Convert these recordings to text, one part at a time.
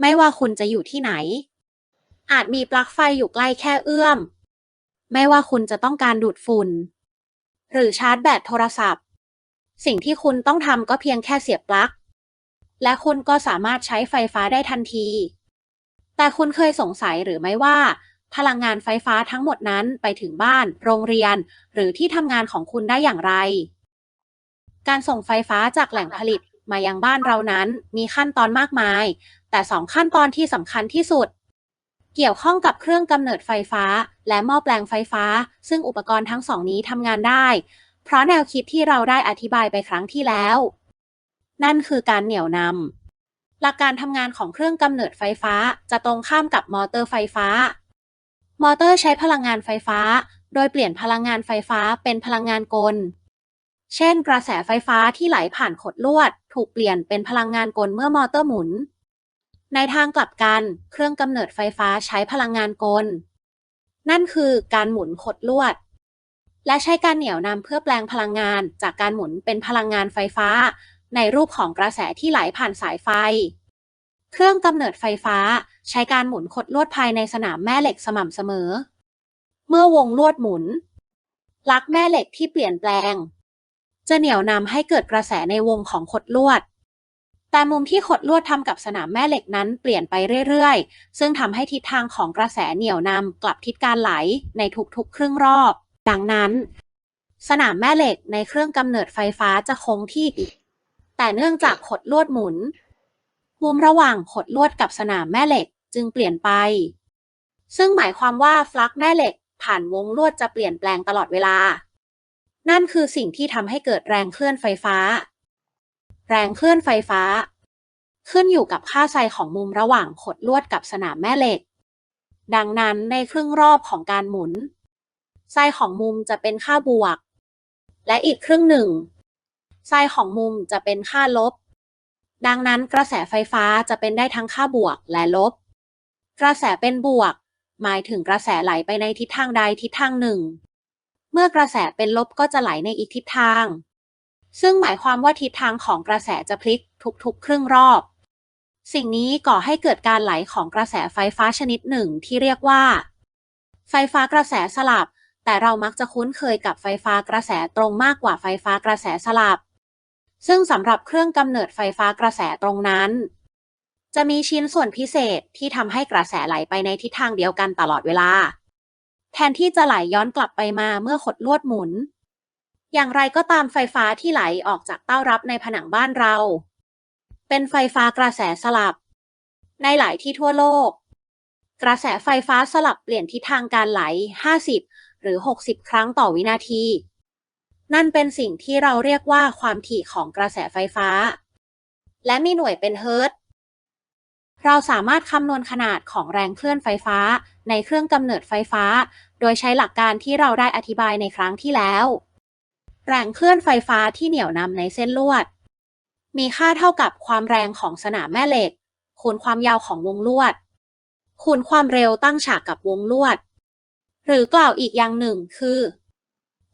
ไม่ว่าคุณจะอยู่ที่ไหน อาจมีปลั๊กไฟอยู่ใกล้แค่เอื้อม ไม่ว่าคุณจะต้องการดูดฝุ่น หรือชาร์จแบตโทรศัพท์ สิ่งที่คุณต้องทำก็เพียงแค่เสียบปลั๊ก และคุณก็สามารถใช้ไฟฟ้าได้ทันที แต่คุณเคยสงสัยหรือไม่ว่า พลังงานไฟฟ้าทั้งหมดนั้นไปถึงบ้าน โรงเรียน หรือที่ทำงานของคุณได้อย่างไร การส่งไฟฟ้าจากแหล่งผลิตมายังบ้านเรานั้นมีขั้นตอนมากมาย แต่สองขั้นตอนที่สำคัญที่สุด เกี่ยวข้องกับเครื่องกำเนิดไฟฟ้า และหม้อแปลงไฟฟ้า ซึ่งอุปกรณ์ทั้งสองนี้ทำงานได้ เพราะแนวคิดที่เราได้อธิบายไปครั้งที่แล้ว นั่นคือการเหนี่ยวนำหลักการทำงานของเครื่องกำเนิดไฟฟ้าจะตรงข้ามกับมอเตอร์ไฟฟ้า มอเตอร์ใช้พลังงานไฟฟ้า โดยเปลี่ยนพลังงานไฟฟ้าเป็นพลังงานกลเช่น กระแสไฟฟ้าที่ไหลผ่านขดลวด ถูกเปลี่ยนเป็นพลังงานกลเมื่อมอเตอร์หมุน ในทางกลับกัน เครื่องกำเนิดไฟฟ้าใช้พลังงานกล นั่นคือการหมุนขดลวด และใช้การเหนี่ยวนำเพื่อแปลงพลังงาน จากการหมุนเป็นพลังงานไฟฟ้า ในรูปของกระแสที่ไหลผ่านสายไฟ เครื่องกำเนิดไฟฟ้าใช้การหมุนขดลวดภายในสนามแม่เหล็กสม่ำเสมอ เมื่อวงลวดหมุน ลักแม่เหล็กที่เปลี่ยนแปลง จะเหนี่ยวนำให้เกิดกระแสในวงของขดลวด แต่มุมที่ขดลวดทำกับสนามแม่เหล็กนั้นเปลี่ยนไปเรื่อยๆ ซึ่งทำให้ทิศทางของกระแสเหนี่ยวนำกลับทิศการไหลในทุกๆ ครึ่งรอบ ดังนั้น สนามแม่เหล็กในเครื่องกำเนิดไฟฟ้าจะคงที่ แต่เนื่องจากขดลวดหมุน มุมระหว่างขดลวดกับสนามแม่เหล็กจึงเปลี่ยนไป ซึ่งหมายความว่าฟลักแม่เหล็กผ่านวงลวดจะเปลี่ยนแปลงตลอดเวลา นั่นคือสิ่งที่ทำให้เกิดแรงเคลื่อนไฟฟ้า แรงเคลื่อนไฟฟ้า ขึ้นอยู่กับค่าไซของมุมระหว่างขดลวดกับสนามแม่เหล็ก ดังนั้นในครึ่งรอบของการหมุน ไซของมุมจะเป็นค่าบวก และอีกครึ่งหนึ่ง ไซของมุมจะเป็นค่าลบ ดังนั้นกระแสไฟฟ้าจะเป็นได้ทั้งค่าบวกและลบ กระแสเป็นบวก หมายถึงกระแสไหลไปในทิศทางใดทิศทางหนึ่ง เมื่อกระแสเป็นลบก็จะไหลในอีกทิศทาง ซึ่งหมายความว่าทิศทางของกระแสจะพลิกทุกๆ ครึ่งรอบ สิ่งนี้ก่อให้เกิดการไหลของกระแสไฟฟ้าชนิดหนึ่งที่เรียกว่า ไฟฟ้ากระแสสลับ แต่เรามักจะคุ้นเคยกับไฟฟ้ากระแสตรงมากกว่าไฟฟ้ากระแสสลับ ซึ่งสำหรับเครื่องกำเนิดไฟฟ้ากระแสตรงนั้น จะมีชิ้นส่วนพิเศษที่ทำให้กระแสไหลไปในทิศทางเดียวกันตลอดเวลา แทนที่จะไหลย้อนกลับไปมาเมื่อขดลวดหมุน อย่างไรก็ตามไฟฟ้าที่ไหลออกจากเต้ารับในผนังบ้านเรา เป็นไฟฟ้ากระแสสลับ ในหลายที่ทั่วโลก กระแสไฟฟ้าสลับเปลี่ยนทิศทางการไหล 50 หรือ 60 ครั้งต่อวินาที นั่นเป็นสิ่งที่เราเรียกว่าความถี่ของกระแสไฟฟ้า และมีหน่วยเป็นเฮิร์ตเราสามารถคำนวณขนาดของแรงเคลื่อนไฟฟ้าในเครื่องกำเนิดไฟฟ้า โดยใช้หลักการที่เราได้อธิบายในครั้งที่แล้ว แรงเคลื่อนไฟฟ้าที่เหนี่ยวนำในเส้นลวด มีค่าเท่ากับความแรงของสนามแม่เหล็ก คูณความยาวของวงลวด คูณความเร็วตั้งฉากกับวงลวด หรือกล่าวอีกอย่างหนึ่งคือ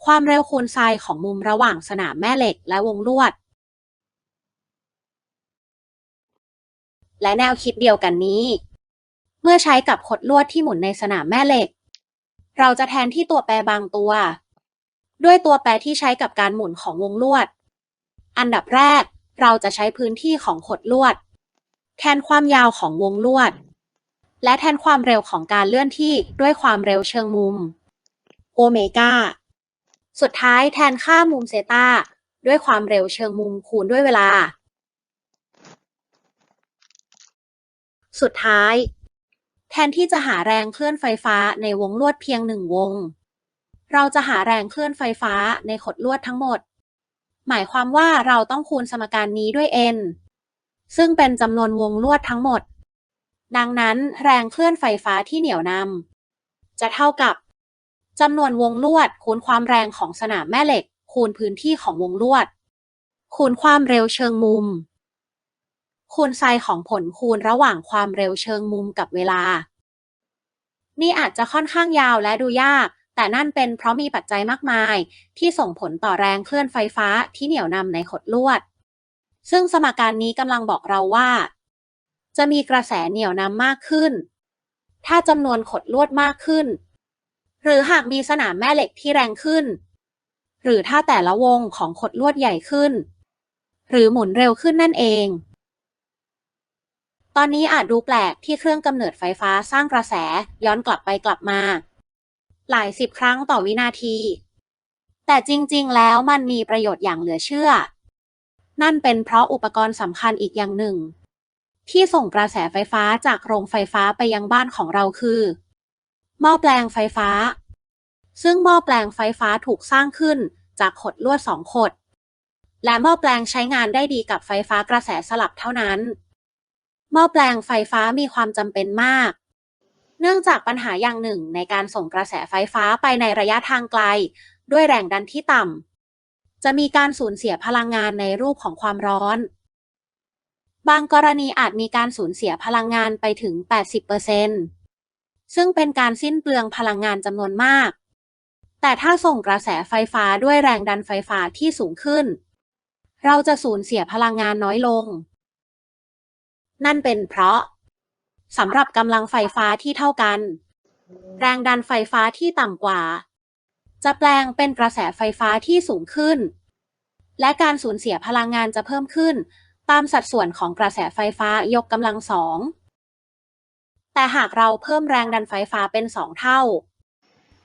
ความเร็วคูณไซน์ของมุมระหว่างสนามแม่เหล็กและวงลวด และแนวคิดเดียวกันนี้ เมื่อใช้กับขดลวดที่หมุนในสนามแม่เหล็ก เราจะแทนที่ตัวแปรบางตัว ด้วยตัวแปรที่ใช้กับการหมุนของวงลวด อันดับแรก เราจะใช้พื้นที่ของขดลวด แทนความยาวของวงลวด และแทนความเร็วของการเลื่อนที่ด้วยความเร็วเชิงมุม โอเมก้า สุดท้ายแทนค่ามุมเซตาด้วยความเร็วเชิงมุมคูณด้วยเวลา สุดท้าย แทนที่จะหาแรงเคลื่อนไฟฟ้าในวงลวดเพียงหนึ่งวง เราจะหาแรงเคลื่อนไฟฟ้าในขดลวดทั้งหมด หมายความว่าเราต้องคูณสมการนี้ด้วย n ซึ่งเป็นจำนวนวงลวดทั้งหมด ดังนั้นแรงเคลื่อนไฟฟ้าที่เหนี่ยวนำจะเท่ากับจำนวนวงลวด คูณความแรงของสนามแม่เหล็ก คูณพื้นที่ของวงลวด คูณความเร็วเชิงมุม คูณไซของผลคูณระหว่างความเร็วเชิงมุมกับเวลา นี่อาจจะค่อนข้างยาวและดูยาก แต่นั่นเป็นเพราะมีปัจจัยมากมาย ที่ส่งผลต่อแรงเคลื่อนไฟฟ้าที่เหนี่ยวนำในขดลวด ซึ่งสมการนี้กำลังบอกเราว่า จะมีกระแสเหนี่ยวนำมากขึ้น ถ้าจำนวนขดลวดมากขึ้น หรือหากมีสนามแม่เหล็กที่แรงขึ้น หรือถ้าแต่ละวงของขดลวดใหญ่ขึ้น หรือหมุนเร็วขึ้นนั่นเองตอนนี้อาจดูแปลกที่เครื่องกำเนิดไฟฟ้าสร้างกระแสย้อนกลับไปกลับมา หลายสิบครั้งต่อวินาที แต่จริงๆ แล้วมันมีประโยชน์อย่างเหลือเชื่อ นั่นเป็นเพราะอุปกรณ์สำคัญอีกอย่างหนึ่ง ที่ส่งกระแสไฟฟ้าจากโรงไฟฟ้าไปยังบ้านของเราคือ หม้อแปลงไฟฟ้า ซึ่งหม้อแปลงไฟฟ้าถูกสร้างขึ้นจากขดลวดสองขด และหม้อแปลงใช้งานได้ดีกับไฟฟ้ากระแสสลับเท่านั้น หม้อแปลงไฟฟ้ามีความจำเป็นมาก เนื่องจากปัญหาอย่างหนึ่งในการส่งกระแสไฟฟ้าไปในระยะทางไกล ด้วยแรงดันที่ต่ำจะมีการสูญเสียพลังงานในรูปของความร้อน บางกรณีอาจมีการสูญเสียพลังงานไปถึง 80%ซึ่งเป็นการสิ้นเปลืองพลังงานจำนวนมาก แต่ถ้าส่งกระแสไฟฟ้าด้วยแรงดันไฟฟ้าที่สูงขึ้น เราจะสูญเสียพลังงานน้อยลง นั่นเป็นเพราะ สำหรับกำลังไฟฟ้าที่เท่ากัน แรงดันไฟฟ้าที่ต่ำกว่า จะแปลงเป็นกระแสไฟฟ้าที่สูงขึ้น และการสูญเสียพลังงานจะเพิ่มขึ้น ตามสัดส่วนของกระแสไฟฟ้ายกกำลังสองแต่หากเราเพิ่มแรงดันไฟฟ้าเป็นสองเท่า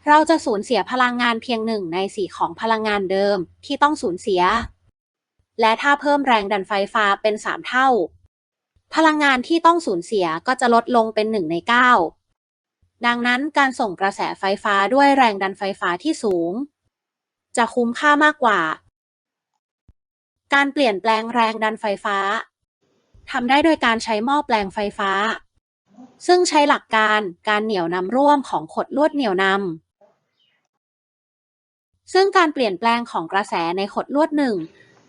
เราจะสูญเสียพลังงานเพียงหนึ่งในสี่ของพลังงานเดิมที่ต้องสูญเสีย และถ้าเพิ่มแรงดันไฟฟ้าเป็นสามเท่า พลังงานที่ต้องสูญเสียก็จะลดลงเป็นหนึ่งในเก้าดังนั้นการส่งกระแสไฟฟ้าด้วยแรงดันไฟฟ้าที่สูง จะคุ้มค่ามากกว่า การเปลี่ยนแปลงแรงดันไฟฟ้าทำได้โดยการใช้หม้อแปลงไฟฟ้า ซึ่งใช้หลักการการเหนี่ยวนำร่วมของขดลวดเหนี่ยวนำซึ่งการเปลี่ยนแปลงของกระแสในขดลวดหนึ่ง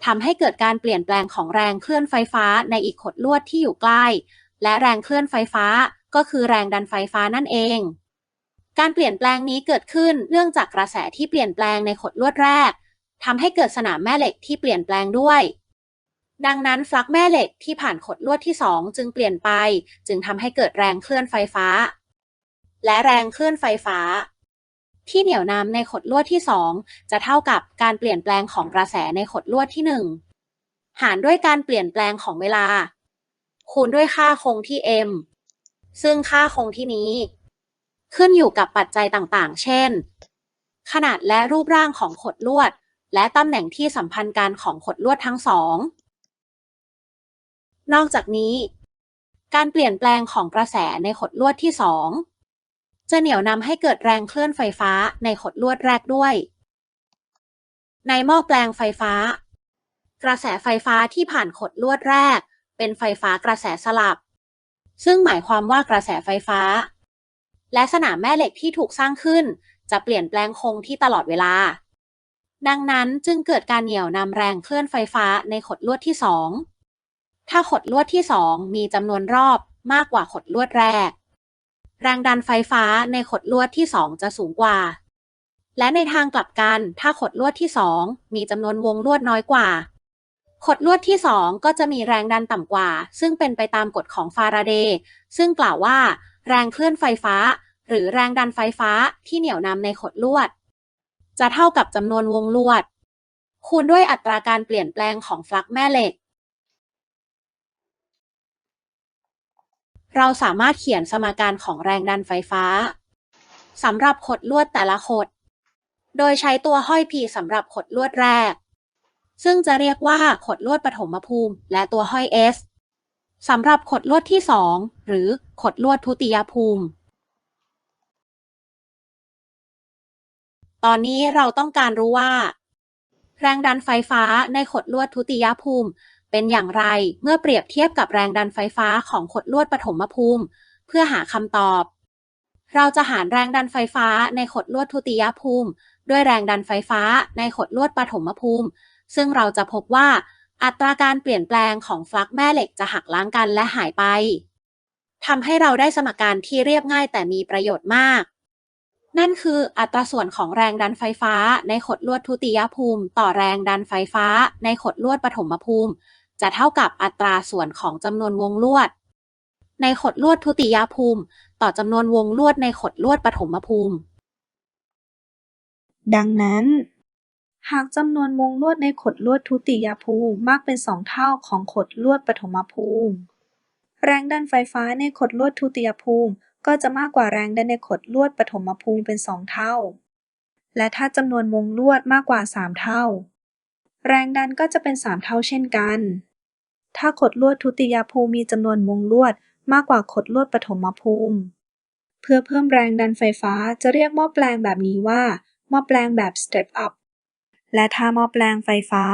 ทำให้เกิดการเปลี่ยนแปลงของแรงเคลื่อนไฟฟ้าในอีกขดลวดที่อยู่ใกล้ และแรงเคลื่อนไฟฟ้าก็คือแรงดันไฟฟ้านั่นเอง การเปลี่ยนแปลงนี้เกิดขึ้นเนื่องจากกระแสที่เปลี่ยนแปลงในขดลวดแรกทำให้เกิดสนามแม่เหล็กที่เปลี่ยนแปลงด้วย ดังนั้นฟลักแม่เหล็กที่ผ่านขดลวดที่ 2 จึงเปลี่ยนไป จึงทำให้เกิดแรงเคลื่อนไฟฟ้า และแรงเคลื่อนไฟฟ้า ที่เหนี่ยวนำในขดลวดที่ 2 จะเท่ากับการเปลี่ยนแปลงของกระแสในขดลวดที่ 1 หารด้วยการเปลี่ยนแปลงของเวลา คูณด้วยค่าคงที่ m ซึ่งค่าคงที่นี้ ขึ้นอยู่กับปัจจัยต่างๆ เช่น ขนาดและรูปร่างของขดลวด และตำแหน่งที่สัมพันธ์กันของขดลวดทั้งสอง นอกจากนี้ การเปลี่ยนแปลงของกระแสในขดลวดที่สอง จะเหนี่ยวนำให้เกิดแรงเคลื่อนไฟฟ้าในขดลวดแรกด้วย ในหม้อแปลงไฟฟ้า กระแสไฟฟ้าที่ผ่านขดลวดแรก เป็นไฟฟ้ากระแสสลับ ซึ่งหมายความว่ากระแสไฟฟ้า และสนามแม่เหล็กที่ถูกสร้างขึ้น จะเปลี่ยนแปลงคงที่ตลอดเวลา ดังนั้นจึงเกิดการเหนี่ยวนำแรงเคลื่อนไฟฟ้าในขดลวดที่สองถ้าขดลวดที่สองมีจำนวนรอบมากกว่าขดลวดแรก แรงดันไฟฟ้าในขดลวดที่สองจะสูงกว่า และในทางกลับกัน ถ้าขดลวดที่สองมีจำนวนวงลวดน้อยกว่า ขดลวดที่สองก็จะมีแรงดันต่ำกว่า ซึ่งเป็นไปตามกฎของฟาราเดย์ซึ่งกล่าวว่า แรงเคลื่อนไฟฟ้า หรือแรงดันไฟฟ้าที่เหนี่ยวนำในขดลวด จะเท่ากับจำนวนวงลวด คูณด้วยอัตราการเปลี่ยนแปลงของฟลักแม่เหล็ก เราสามารถเขียนสมการของแรงดันไฟฟ้าสำหรับขดลวดแต่ละขด โดยใช้ตัวห้อย P สำหรับขดลวดแรก ซึ่งจะเรียกว่าขดลวดปฐมภูมิ และตัวห้อย S สำหรับขดลวดที่ 2 หรือขดลวดทุติยภูมิ ตอนนี้เราต้องการรู้ว่า แรงดันไฟฟ้าในขดลวดทุติยภูมิ เป็นอย่างไรเมื่อเปรียบเทียบกับแรงดันไฟฟ้าของขดลวดปฐมภูมิ เพื่อหาคำตอบ เราจะหารแรงดันไฟฟ้าในขดลวดทุติยภูมิ ด้วยแรงดันไฟฟ้าในขดลวดปฐมภูมิ ซึ่งเราจะพบว่า อัตราการเปลี่ยนแปลงของฟลักแม่เหล็กจะหักล้างกันและหายไปทำให้เราได้สมการที่เรียบง่ายแต่มีประโยชน์มาก นั่นคืออัตราส่วนของแรงดันไฟฟ้าในขดลวดทุติยภูมิ ต่อแรงดันไฟฟ้าในขดลวดปฐมภูมิ จะเท่ากับอัตราส่วนของจำนวนวงลวด ในขดลวดทุติยภูมิ ต่อจำนวนวงลวดในขดลวดปฐมภูมิ ดังนั้น หากจำนวนวงลวดในขดลวดทุติยภูมิมากเป็นสองเท่าของขดลวดปฐมภูมิ แรงดันไฟฟ้าในขดลวดทุติยภูมิก็จะมากกว่าแรงดันในขดลวดปฐมภูมิเป็นสองเท่า และถ้าจำนวนวงลวดมากกว่าสามเท่า แรงดันก็จะเป็นสามเท่าเช่นกัน ถ้าขดลวดทุติยภูมิมีจำนวนวงลวดมากกว่าขดลวดปฐมภูมิ เพื่อเพิ่มแรงดันไฟฟ้าจะเรียกหม้อแปลงแบบนี้ว่าหม้อแปลงแบบ step up และถ้าหม้อแปลงไฟฟ้า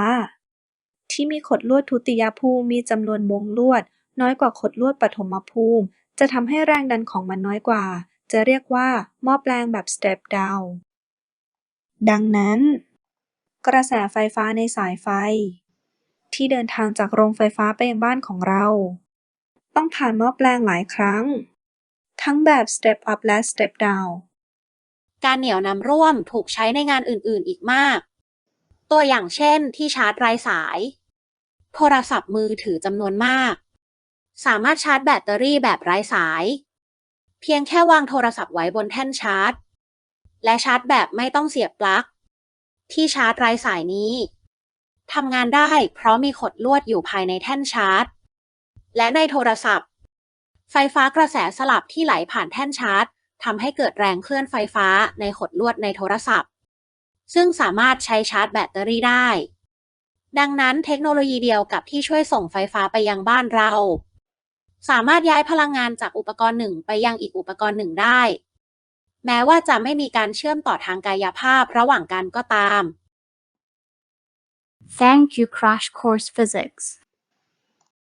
ที่มีขดลวดทุติยภูมิมีจำนวนวงลวด น้อยกว่าขดลวดปฐมภูมิ จะทำให้แรงดันของมันน้อยกว่า จะเรียกว่าหม้อแปลงแบบ step down ดังนั้น กระแสไฟฟ้าในสายไฟ ที่เดินทางจากโรงไฟฟ้าไปยังบ้านของเรา ต้องผ่านหม้อแปลงหลายครั้ง ทั้งแบบ step up และ step down การเหนี่ยวนำร่วมถูกใช้ในงานอื่นๆอีกมาก ตัวอย่างเช่นที่ชาร์จไร้สาย โทรศัพท์มือถือจำนวนมาก สามารถชาร์จแบตเตอรี่แบบไร้สาย เพียงแค่วางโทรศัพท์ไว้บนแท่นชาร์จ และชาร์จแบบไม่ต้องเสียบปลั๊ก ที่ชาร์จไร้สายนี้ทำงานได้เพราะมีขดลวดอยู่ภายในแท่นชาร์จ และในโทรศัพท์ ไฟฟ้ากระแสสลับที่ไหลผ่านแท่นชาร์จทำให้เกิดแรงเคลื่อนไฟฟ้าในขดลวดในโทรศัพท์ ซึ่งสามารถใช้ชาร์จแบตเตอรี่ได้ ดังนั้นเทคโนโลยีเดียวกับที่ช่วยส่งไฟฟ้าไปยังบ้านเรา สามารถย้ายพลังงานจากอุปกรณ์หนึ่งไปยังอีกอุปกรณ์หนึ่งได้ แม้ว่าจะไม่มีการเชื่อมต่อทางกายภาพระหว่างกันก็ตาม Thank you, Crash Course Physics.